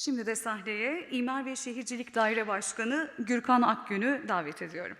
Şimdi de sahneye İmar ve Şehircilik Daire Başkanı Gürkan Akgün'ü davet ediyorum.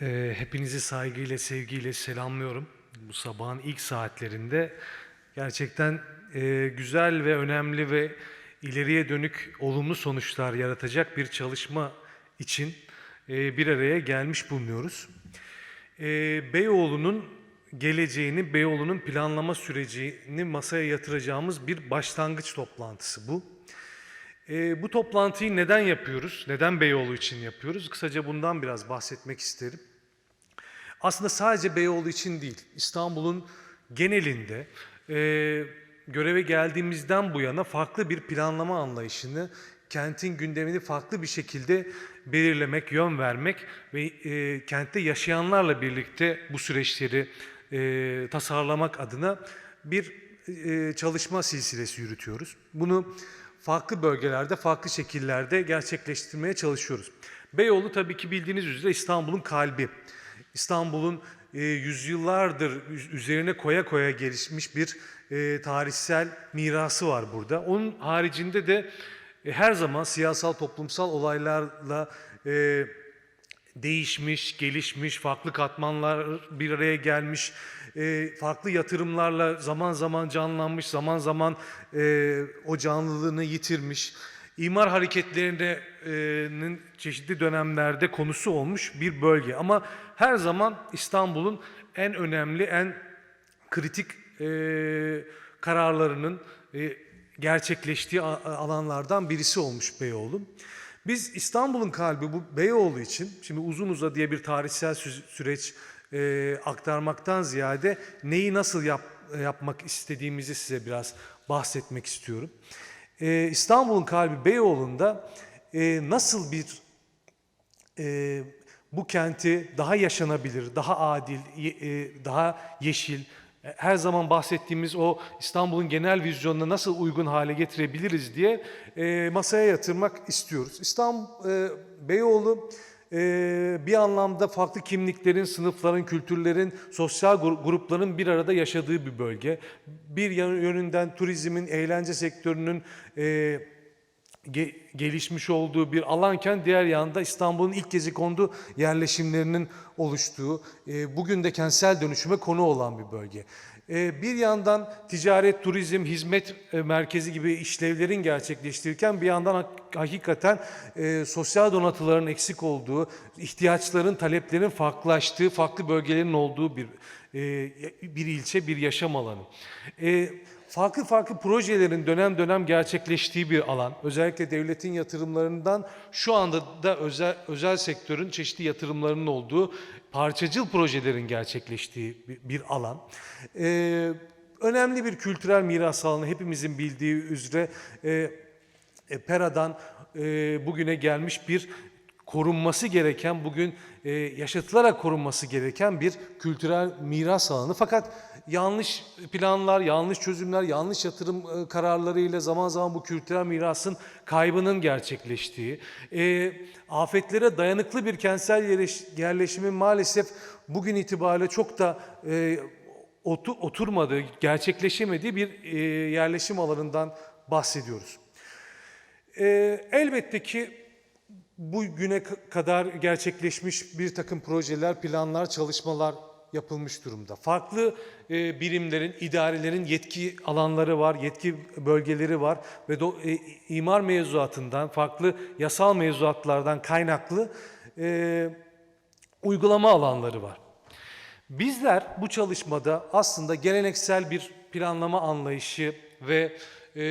Ee, hepinizi saygıyla, sevgiyle selamlıyorum. Bu sabahın ilk saatlerinde gerçekten e, güzel ve önemli ve ileriye dönük olumlu sonuçlar yaratacak bir çalışma için e, bir araya gelmiş bulunuyoruz. E, Beyoğlu'nun geleceğini, Beyoğlu'nun planlama sürecini masaya yatıracağımız bir başlangıç toplantısı bu. E, bu toplantıyı neden yapıyoruz? Neden Beyoğlu için yapıyoruz? Kısaca bundan biraz bahsetmek isterim. Aslında sadece Beyoğlu için değil, İstanbul'un genelinde e, göreve geldiğimizden bu yana farklı bir planlama anlayışını, kentin gündemini farklı bir şekilde belirlemek, yön vermek ve e, kentte yaşayanlarla birlikte bu süreçleri e, tasarlamak adına bir e, çalışma silsilesi yürütüyoruz. Bunu farklı bölgelerde, farklı şekillerde gerçekleştirmeye çalışıyoruz. Beyoğlu tabii ki bildiğiniz üzere İstanbul'un kalbi. İstanbul'un e, yüzyıllardır üz- üzerine koya koya gelişmiş bir e, tarihsel mirası var burada. Onun haricinde de e, her zaman siyasal toplumsal olaylarla e, değişmiş, gelişmiş, farklı katmanlar bir araya gelmiş, e, farklı yatırımlarla zaman zaman canlanmış, zaman zaman e, o canlılığını yitirmiş. İmar hareketlerinin çeşitli dönemlerde konusu olmuş bir bölge. Ama her zaman İstanbul'un en önemli, en kritik e, kararlarının e, gerçekleştiği alanlardan birisi olmuş Beyoğlu. Biz İstanbul'un kalbi bu Beyoğlu için, şimdi uzun uzadıya bir tarihsel sü- süreç e, aktarmaktan ziyade neyi nasıl yap, yapmak istediğimizi size biraz bahsetmek istiyorum. E, İstanbul'un kalbi Beyoğlu'nda e, nasıl bir e, bu kenti daha yaşanabilir, daha adil, e, daha yeşil, e, her zaman bahsettiğimiz o İstanbul'un genel vizyonuna nasıl uygun hale getirebiliriz diye e, masaya yatırmak istiyoruz. İstanbul, e, Beyoğlu e, bir anlamda farklı kimliklerin, sınıfların, kültürlerin, sosyal gru- grupların bir arada yaşadığı bir bölge. Bir yönünden turizmin, eğlence sektörünün e, ge- gelişmiş olduğu bir alanken diğer yanda İstanbul'un ilk gezi kondu yerleşimlerinin oluştuğu, e, bugün de kentsel dönüşüme konu olan bir bölge. E, bir yandan ticaret, turizm, hizmet e, merkezi gibi işlevlerin gerçekleştirirken bir yandan hak- hakikaten e, sosyal donatıların eksik olduğu, ihtiyaçların, taleplerin farklılaştığı, farklı bölgelerin olduğu bir e, bir ilçe, bir yaşam alanı. Farklı farklı projelerin dönem dönem gerçekleştiği bir alan. Özellikle devletin yatırımlarından şu anda da özel, özel sektörün çeşitli yatırımlarının olduğu parçacıl projelerin gerçekleştiği bir, bir alan. Ee, önemli bir kültürel miras alanı hepimizin bildiği üzere e, e, Pera'dan e, bugüne gelmiş bir korunması gereken, bugün e, yaşatılarak korunması gereken bir kültürel miras alanı. Fakat yanlış planlar, yanlış çözümler, yanlış yatırım e, kararlarıyla zaman zaman bu kültürel mirasın kaybının gerçekleştiği, e, afetlere dayanıklı bir kentsel yerleş- yerleşimin maalesef bugün itibariyle çok da e, otu- oturmadığı, gerçekleşemediği bir e, yerleşim alanından bahsediyoruz. Ee, elbette ki bugüne k- kadar gerçekleşmiş bir takım projeler, planlar, çalışmalar yapılmış durumda. Farklı e, birimlerin, idarelerin yetki alanları var, yetki bölgeleri var ve do- e, imar mevzuatından, farklı yasal mevzuatlardan kaynaklı e, uygulama alanları var. Bizler bu çalışmada aslında geleneksel bir planlama anlayışı ve e,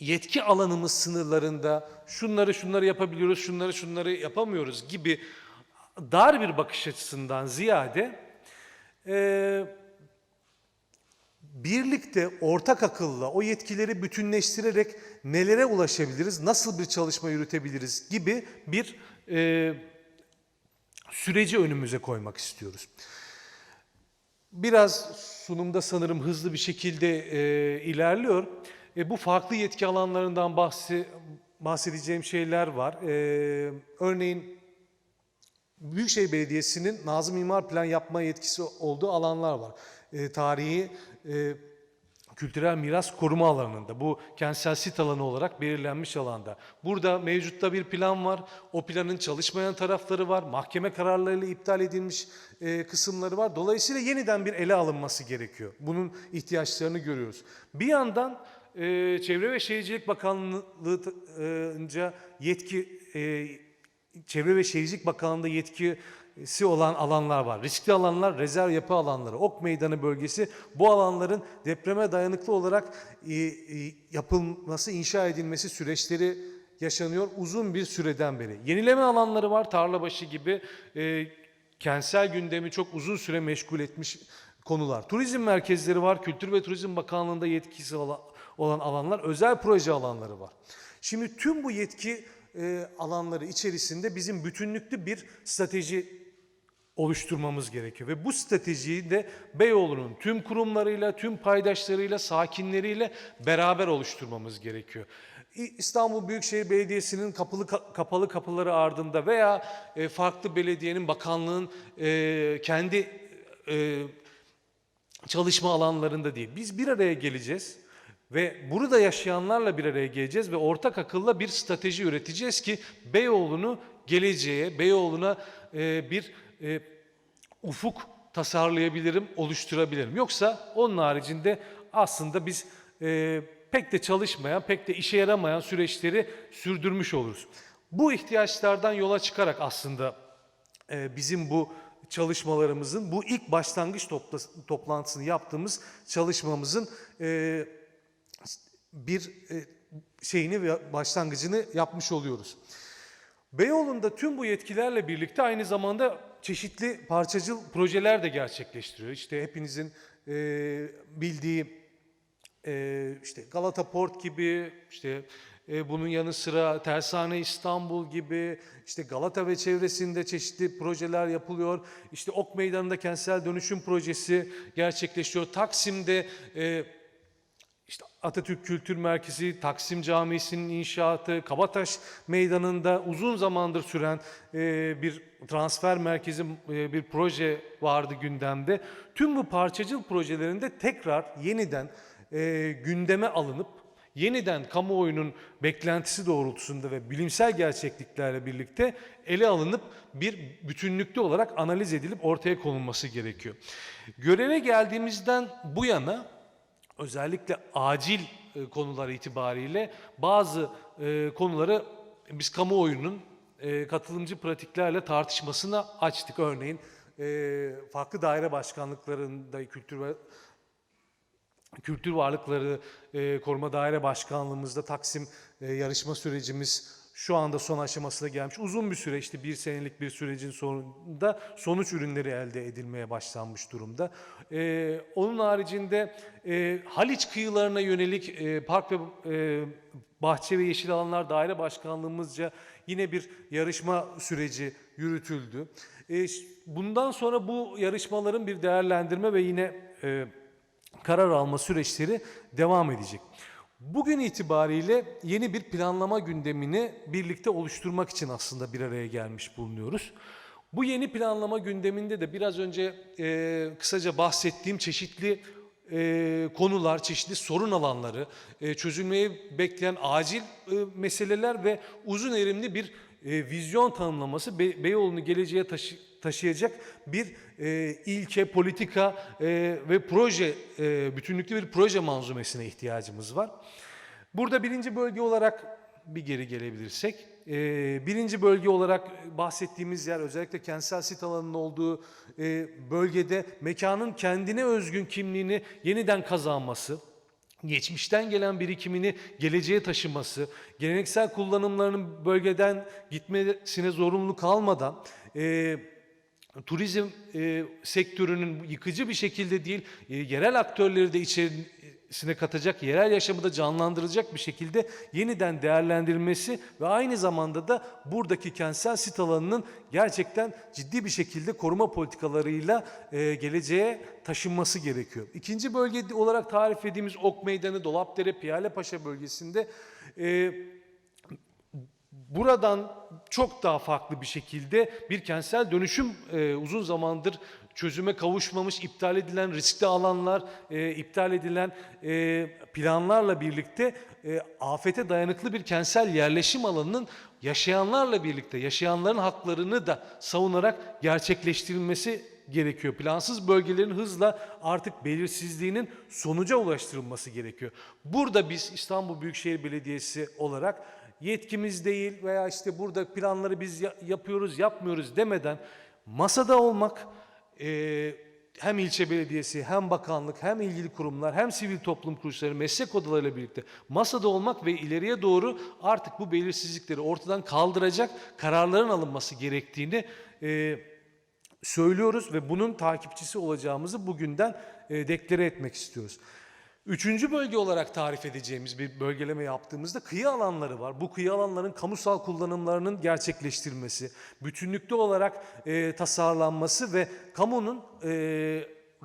yetki alanımız sınırlarında şunları şunları yapabiliyoruz, şunları şunları yapamıyoruz gibi dar bir bakış açısından ziyade e, birlikte ortak akılla o yetkileri bütünleştirerek nelere ulaşabiliriz, nasıl bir çalışma yürütebiliriz gibi bir e, süreci önümüze koymak istiyoruz. Biraz sunumda sanırım hızlı bir şekilde e, ilerliyor. E, bu farklı yetki alanlarından bahsi, bahsedeceğim şeyler var. E, örneğin Büyükşehir Belediyesi'nin Nazım İmar Plan yapma yetkisi olduğu alanlar var. E, tarihi e, kültürel miras koruma alanında bu kentsel sit alanı olarak belirlenmiş alanda. Burada mevcutta bir plan var. O planın çalışmayan tarafları var. Mahkeme kararlarıyla iptal edilmiş e, kısımları var. Dolayısıyla yeniden bir ele alınması gerekiyor. Bunun ihtiyaçlarını görüyoruz. Bir yandan e, Çevre ve Şehircilik Bakanlığı'nca yetki e, Çevre ve Şehircilik Bakanlığı'nda yetkisi olan alanlar var. Riskli alanlar, rezerv yapı alanları, Ok Meydanı bölgesi bu alanların depreme dayanıklı olarak e, e, yapılması, inşa edilmesi süreçleri yaşanıyor uzun bir süreden beri. Yenileme alanları var, Tarlabaşı gibi e, kentsel gündemi çok uzun süre meşgul etmiş konular. Turizm merkezleri var, Kültür ve Turizm Bakanlığı'nda yetkisi olan alanlar, özel proje alanları var. Şimdi tüm bu yetki e, alanları içerisinde bizim bütünlüklü bir strateji oluşturmamız gerekiyor. Ve bu stratejiyi de Beyoğlu'nun tüm kurumlarıyla, tüm paydaşlarıyla, sakinleriyle beraber oluşturmamız gerekiyor. İstanbul Büyükşehir Belediyesi'nin kapılı kapalı kapıları ardında veya e, farklı belediyenin, bakanlığın e, kendi çalışma alanlarında değil. Biz bir araya geleceğiz ve burada yaşayanlarla bir araya geleceğiz ve ortak akılla bir strateji üreteceğiz ki Beyoğlu'nu geleceğe, Beyoğlu'na e, bir e, ufuk tasarlayabilirim, oluşturabilirim. Yoksa onun haricinde aslında biz e, pek de çalışmayan, pek de işe yaramayan süreçleri sürdürmüş oluruz. Bu ihtiyaçlardan yola çıkarak aslında e, bizim bu çalışmalarımızın, bu ilk başlangıç topla- toplantısını yaptığımız çalışmamızın e, bir e, şeyini ve başlangıcını yapmış oluyoruz. Beyoğlu'nda tüm bu yetkilerle birlikte aynı zamanda çeşitli parçacıl projeler de gerçekleştiriyor. İşte hepinizin e, bildiği e, işte Galata Port gibi, işte e, bunun yanı sıra Tersane İstanbul gibi, işte Galata ve çevresinde çeşitli projeler yapılıyor. İşte Ok Meydanı'nda kentsel dönüşüm projesi gerçekleşiyor. Taksim'de e, işte Atatürk Kültür Merkezi, Taksim Camisi'nin inşaatı, Kabataş Meydanı'nda uzun zamandır süren e, bir transfer merkezi, e, bir proje vardı gündemde. Tüm bu parçacıl projelerinde tekrar yeniden e, gündeme alınıp, yeniden kamuoyunun beklentisi doğrultusunda ve bilimsel gerçekliklerle birlikte ele alınıp bir bütünlüklü olarak analiz edilip ortaya konulması gerekiyor. Göreve geldiğimizden bu yana özellikle acil e, konular itibariyle bazı e, konuları biz kamuoyunun e, katılımcı pratiklerle tartışmasına açtık. Örneğin farklı daire başkanlıklarında kültür ve Kültür Varlıkları Koruma Daire Başkanlığımızda Taksim yarışma sürecimiz şu anda son aşamasına gelmiş. Uzun bir süreçti, bir senelik bir sürecin sonunda sonuç ürünleri elde edilmeye başlanmış durumda. E, onun haricinde e, Haliç kıyılarına yönelik e, Park ve e, Bahçe ve Yeşil Alanlar Daire Başkanlığımızca yine bir yarışma süreci yürütüldü. E, bundan sonra bu yarışmaların bir değerlendirme ve yine e, karar alma süreçleri devam edecek. Bugün itibariyle yeni bir planlama gündemini birlikte oluşturmak için aslında bir araya gelmiş bulunuyoruz. Bu yeni planlama gündeminde de biraz önce e, kısaca bahsettiğim çeşitli e, konular, çeşitli sorun alanları, e, çözülmeyi bekleyen acil e, meseleler ve uzun erimli bir e, vizyon tanımlaması Be- Beyoğlu'nu geleceğe taşı- taşıyacak bir e, ilke, politika e, ve proje, e, bütünlüklü bir proje manzumesine ihtiyacımız var. Burada birinci bölge olarak bir geri gelebilirsek, e, birinci bölge olarak bahsettiğimiz yer özellikle kentsel sit alanının olduğu e, bölgede mekanın kendine özgün kimliğini yeniden kazanması, geçmişten gelen birikimini geleceğe taşıması, geleneksel kullanımlarının bölgeden gitmesine zorunlu kalmadan e, turizm e, sektörünün yıkıcı bir şekilde değil, e, yerel aktörleri de içeri, sine katacak, yerel yaşamı da canlandıracak bir şekilde yeniden değerlendirilmesi ve aynı zamanda da buradaki kentsel sit alanının gerçekten ciddi bir şekilde koruma politikalarıyla e, geleceğe taşınması gerekiyor. İkinci bölge olarak tarif ettiğimiz Ok Meydanı, Dolapdere, Piyalepaşa bölgesinde e, buradan çok daha farklı bir şekilde bir kentsel dönüşüm e, uzun zamandır çözüme kavuşmamış, iptal edilen riskli alanlar, e, iptal edilen e, planlarla birlikte e, afete dayanıklı bir kentsel yerleşim alanının yaşayanlarla birlikte yaşayanların haklarını da savunarak gerçekleştirilmesi gerekiyor. Plansız bölgelerin hızla artık belirsizliğinin sonuca ulaştırılması gerekiyor. Burada biz İstanbul Büyükşehir Belediyesi olarak yetkimiz değil veya işte burada planları biz ya- yapıyoruz yapmıyoruz demeden masada olmak e, hem ilçe belediyesi hem bakanlık hem ilgili kurumlar hem sivil toplum kuruluşları meslek odalarıyla birlikte masada olmak ve ileriye doğru artık bu belirsizlikleri ortadan kaldıracak kararların alınması gerektiğini e, söylüyoruz ve bunun takipçisi olacağımızı bugünden e, deklare etmek istiyoruz. Üçüncü bölge olarak tarif edeceğimiz bir bölgeleme yaptığımızda kıyı alanları var. Bu kıyı alanların kamusal kullanımlarının gerçekleştirilmesi, bütünlüklü olarak e, tasarlanması ve kamunun e,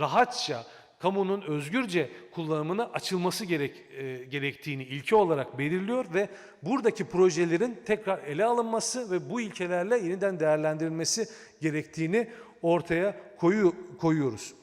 rahatça, kamunun özgürce kullanımına açılması gerek, e, gerektiğini ilke olarak belirliyor ve buradaki projelerin tekrar ele alınması ve bu ilkelerle yeniden değerlendirilmesi gerektiğini ortaya koyu, koyuyoruz.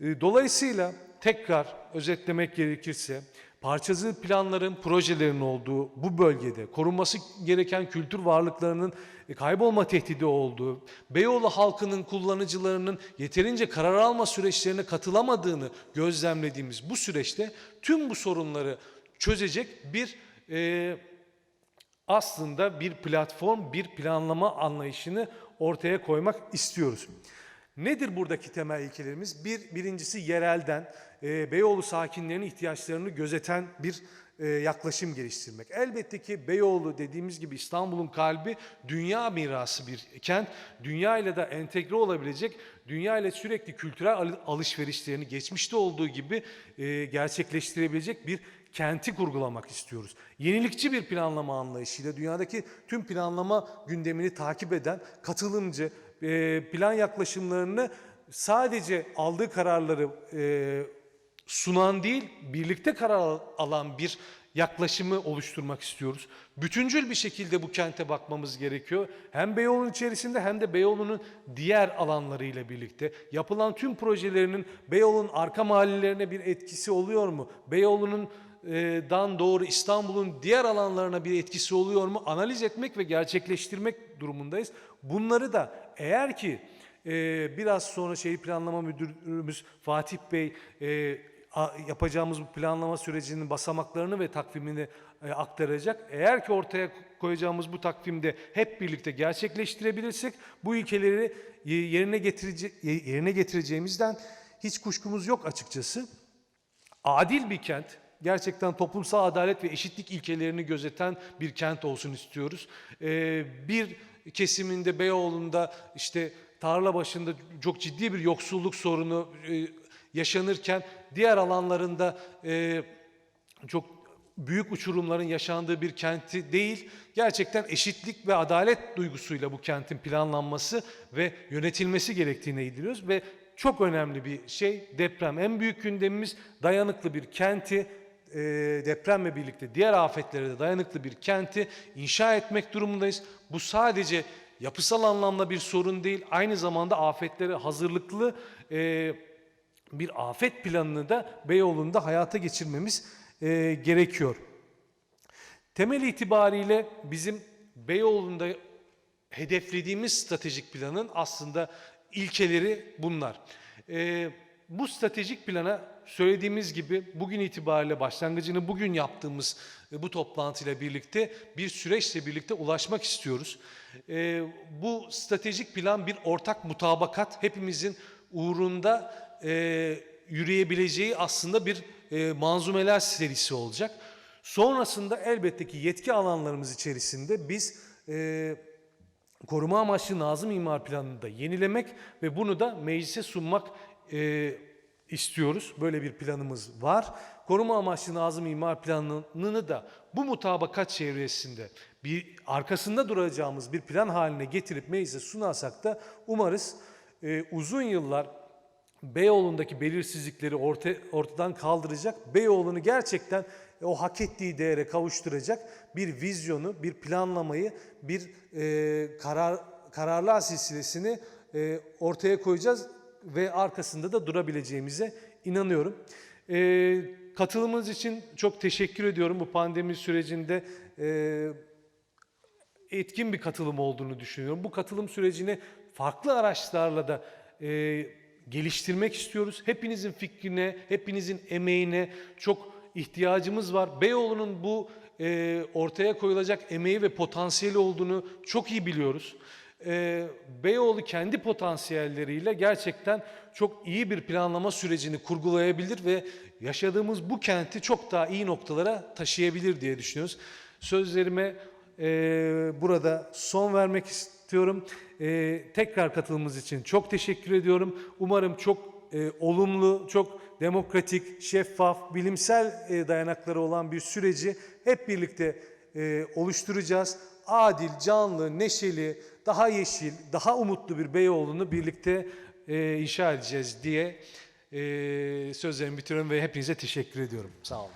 E, Dolayısıyla tekrar özetlemek gerekirse parçacı planların, projelerin olduğu bu bölgede korunması gereken kültür varlıklarının e, kaybolma tehdidi olduğu, Beyoğlu halkının kullanıcılarının yeterince karar alma süreçlerine katılamadığını gözlemlediğimiz bu süreçte tüm bu sorunları çözecek bir e, aslında bir platform, bir planlama anlayışını ortaya koymak istiyoruz. Nedir buradaki temel ilkelerimiz? Bir, birincisi yerelden, e, Beyoğlu sakinlerinin ihtiyaçlarını gözeten bir e, yaklaşım geliştirmek. Elbette ki Beyoğlu dediğimiz gibi İstanbul'un kalbi dünya mirası bir kent. Dünya ile de entegre olabilecek, dünya ile sürekli kültürel al- alışverişlerini geçmişte olduğu gibi e, gerçekleştirebilecek bir kenti kurgulamak istiyoruz. Yenilikçi bir planlama anlayışıyla dünyadaki tüm planlama gündemini takip eden katılımcı plan yaklaşımlarını sadece aldığı kararları e, sunan değil, birlikte karar alan bir yaklaşımı oluşturmak istiyoruz. Bütüncül bir şekilde bu kente bakmamız gerekiyor. Hem Beyoğlu'nun içerisinde hem de Beyoğlu'nun diğer alanlarıyla birlikte. Yapılan tüm projelerinin Beyoğlu'nun arka mahallelerine bir etkisi oluyor mu? Beyoğlu'nun e, dan doğru İstanbul'un diğer alanlarına bir etkisi oluyor mu? Analiz etmek ve gerçekleştirmek durumundayız. Bunları da eğer ki e, biraz sonra şehir planlama müdürümüz Fatih Bey e, yapacağımız bu planlama sürecinin basamaklarını ve takvimini e, aktaracak. Eğer ki ortaya koyacağımız bu takvimde hep birlikte gerçekleştirebilirsek bu ilkeleri ye- yerine getirece ye- yerine getireceğimizden hiç kuşkumuz yok açıkçası. Adil bir kent, gerçekten toplumsal adalet ve eşitlik ilkelerini gözeten bir kent olsun istiyoruz. Ee, bir kesiminde Beyoğlu'nda işte tarla başında çok ciddi bir yoksulluk sorunu e, yaşanırken diğer alanlarında e, çok büyük uçurumların yaşandığı bir kenti değil, gerçekten eşitlik ve adalet duygusuyla bu kentin planlanması ve yönetilmesi gerektiğine gidiyoruz ve çok önemli bir şey deprem. En büyük gündemimiz dayanıklı bir kenti, e, depremle birlikte diğer afetlere de dayanıklı bir kenti inşa etmek durumundayız. Bu sadece yapısal anlamda bir sorun değil, aynı zamanda afetlere hazırlıklı e, bir afet planını da Beyoğlu'nda hayata geçirmemiz e, gerekiyor. Temel itibariyle bizim Beyoğlu'nda hedeflediğimiz stratejik planın aslında ilkeleri bunlar. Bu stratejik plana söylediğimiz gibi bugün itibariyle başlangıcını bugün yaptığımız e, bu toplantıyla birlikte bir süreçle birlikte ulaşmak istiyoruz. E, bu stratejik plan bir ortak mutabakat hepimizin uğrunda e, yürüyebileceği aslında bir manzumeler serisi olacak. Sonrasında elbette ki yetki alanlarımız içerisinde biz e, koruma amaçlı Nazım İmar Planı'nı da yenilemek ve bunu da meclise sunmak e, istiyoruz. Böyle bir planımız var. Koruma amaçlı Nazım İmar Planı'nı da bu mutabakat çevresinde bir arkasında duracağımız bir plan haline getirip meclise sunarsak da umarız e, uzun yıllar Beyoğlu'ndaki belirsizlikleri orta, ortadan kaldıracak, Beyoğlu'nu gerçekten o hak ettiği değere kavuşturacak bir vizyonu, bir planlamayı, bir e, karar kararlar silsilesini e, ortaya koyacağız ve arkasında da durabileceğimize inanıyorum. E, katılımınız için çok teşekkür ediyorum bu pandemi sürecinde. E, etkin bir katılım olduğunu düşünüyorum. Bu katılım sürecini farklı araçlarla da e, geliştirmek istiyoruz. Hepinizin fikrine, hepinizin emeğine çok ihtiyacımız var. Beyoğlu'nun bu e, ortaya koyulacak emeği ve potansiyeli olduğunu çok iyi biliyoruz. E, Beyoğlu kendi potansiyelleriyle gerçekten çok iyi bir planlama sürecini kurgulayabilir ve yaşadığımız bu kenti çok daha iyi noktalara taşıyabilir diye düşünüyoruz. Sözlerime e, burada son vermek istiyorum. E, tekrar katılımınız için çok teşekkür ediyorum. Umarım çok e, olumlu, çok demokratik, şeffaf, bilimsel e, dayanakları olan bir süreci hep birlikte e, oluşturacağız. Adil, canlı, neşeli, daha yeşil, daha umutlu bir Beyoğlu'nu birlikte e, inşa edeceğiz diye e, sözlerimi bitiriyorum ve hepinize teşekkür ediyorum. Sağ olun.